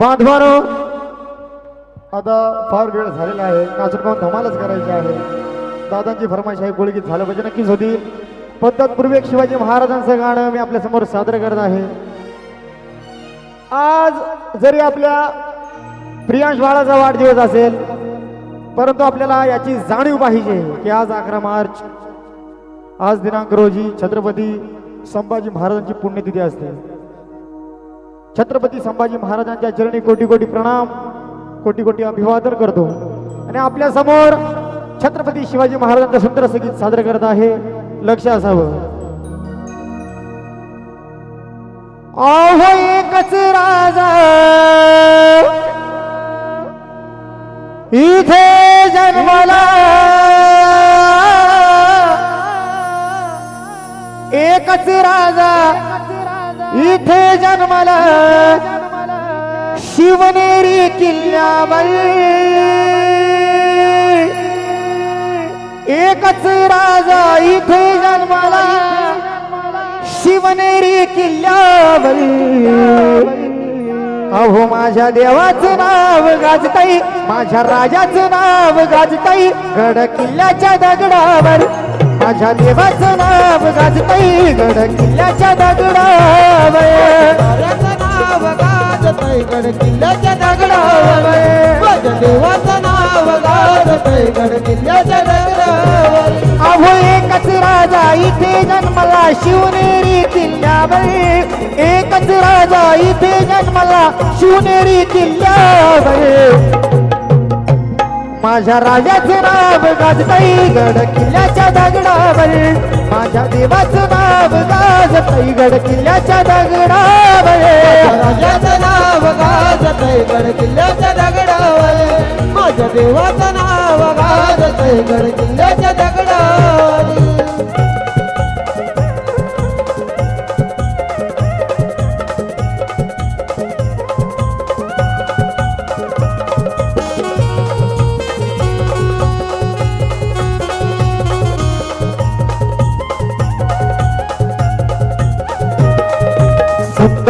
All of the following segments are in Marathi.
बांधवानो आता फार वेळ झालेला आहे. नाचून पाहून धमालच करायची आहे. दादांची फरमाईश आहे गोळगीत झालं पाहिजे. नक्कीच होती. पद्धत पूर्वेक शिवाजी महाराजांचं गाणं मी आपल्यासमोर सादर करत आहे. आज जरी आपल्या प्रियांश बाळाचा वाढदिवस असेल परंतु आपल्याला याची जाणीव पाहिजे की आज अकरा मार्च आज दिनांक रोजी छत्रपती संभाजी महाराजांची पुण्यतिथी असते. छत्रपती संभाजी महाराजांच्या चरणी कोटी कोटी प्रणाम कोटी कोटी अभिवादन करतो. आणि आपल्यासमोर छत्रपती शिवाजी महाराजांचं सुंदर असं गीत सादर करत आहे. लक्ष असावं. आहो एकच राजा. इथे एकच राजा. इथे जन्मला शिवनेरी किल्ल्यावर. एकच राजा इथे जन्मला शिवनेरी किल्ल्यावर. अहो माझ्या देवाचं नाव गाजताई माझ्या राजाचं नाव गाजताई गड किल्ल्याच्या दगडावर. माझ्या देवाचं नाव गाजतई गड किल्ल्याच्या दगडावर नाव गाजतय गड किल्ल्याच्या दगडावर. माझ्या देवाचं नाव गड किल्ल्याच्या अहो एकच राजा इथे जन्मला शिवनेरी किल्ल्यावर. एकच राजा इथे जन्मला शिवनेरी किल्ल्यावर. माझ्या राजाचे नाव गाजताई गड किल्ल्याच्या दगडावर माझ्या देवाचं नाव गाजताई गड किल्ल्याच्या दगडावर राजाचं नाव गाजताई गड किल्ल्याच्या दगडावर माझ्या देवाचं नाव गाजताई गड किल्ल्याच्या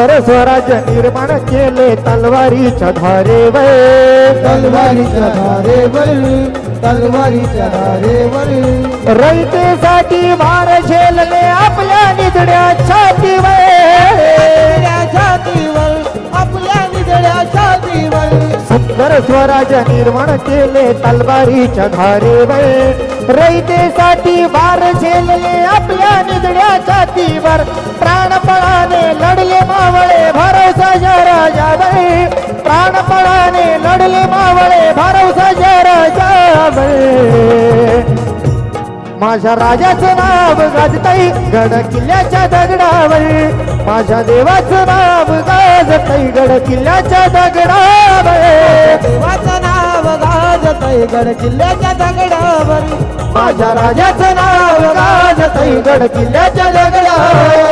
सुंदर स्वराज्य निर्माण केले तलवारीच्या धारेवर तलवारीच्या धारेवर तलवारीच्या धारेवर रयतेसाठी भार झेलले आपल्या निधड्या छातीवर. छातीवर आपल्या निधड्या छातीवर. सुंदर स्वराज्य निर्माण केले तलवारीच्या धारेवर रयतेसाठी भार झेलले आपल्या निधड्या छातीवर. प्राणपणाने लढले मावळे भरोसा राजावर प्राणपणाने लढले मावळे भरोसा राजावर माझ्या राजाचं नाव गाजताई गड किल्ल्याच्या दगडावर. माझ्या देवाचं नाव गाजताई गड किल्ल्याच्या दगडावर. देवाचं नाव गाजतय गड किल्ल्याच्या दगडावर. माझ्या राजाचं नाव गाजताई गड किल्ल्याच्या दगडावर.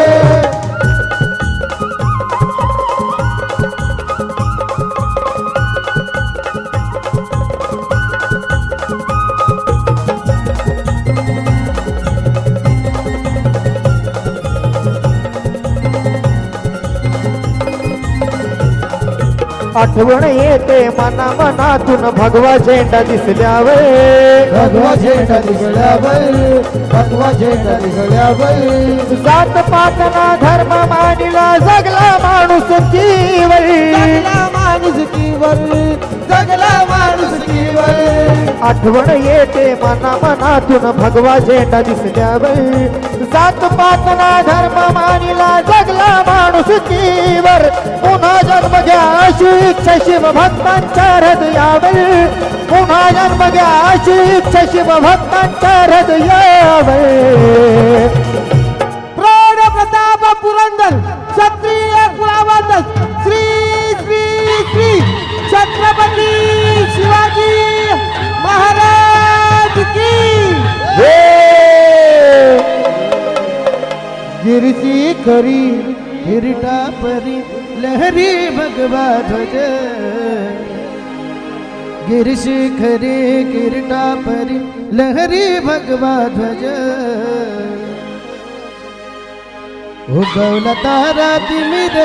आठवण येते मना मनातून भगवा झेंडा दिसल्यावर. भगवा झेंडा दिसल्यावर भगवा झेंडा दिसल्यावर. जात पातना धर्म मानिला जगला माणूस जगला माणूस कीवर जगला माणूस कीवर आठवण येते मना मनातून भगवा झेंडा दिसल्यावर. जात पातना धर्म मानिला जीवर पुन्हा जन्म घ्या अशी इच्छा शिव भक्तांच्या हृदयावर. पुन्हा जन्म घ्या अशी इच्छा शिव भक्तांच्या हृदयावर प्रताप पुरंदर क्षत्रिय कुलावंत श्री श्री श्री छत्रपती शिवाजी महाराज की गिरची खरी હિરટા પરી લહેરી ભગવા ધ્વજ ગિર શિખરે કિરટા પરી લહેરી ભગવા ધ્વજ હો ગૌલ તારા તિમિર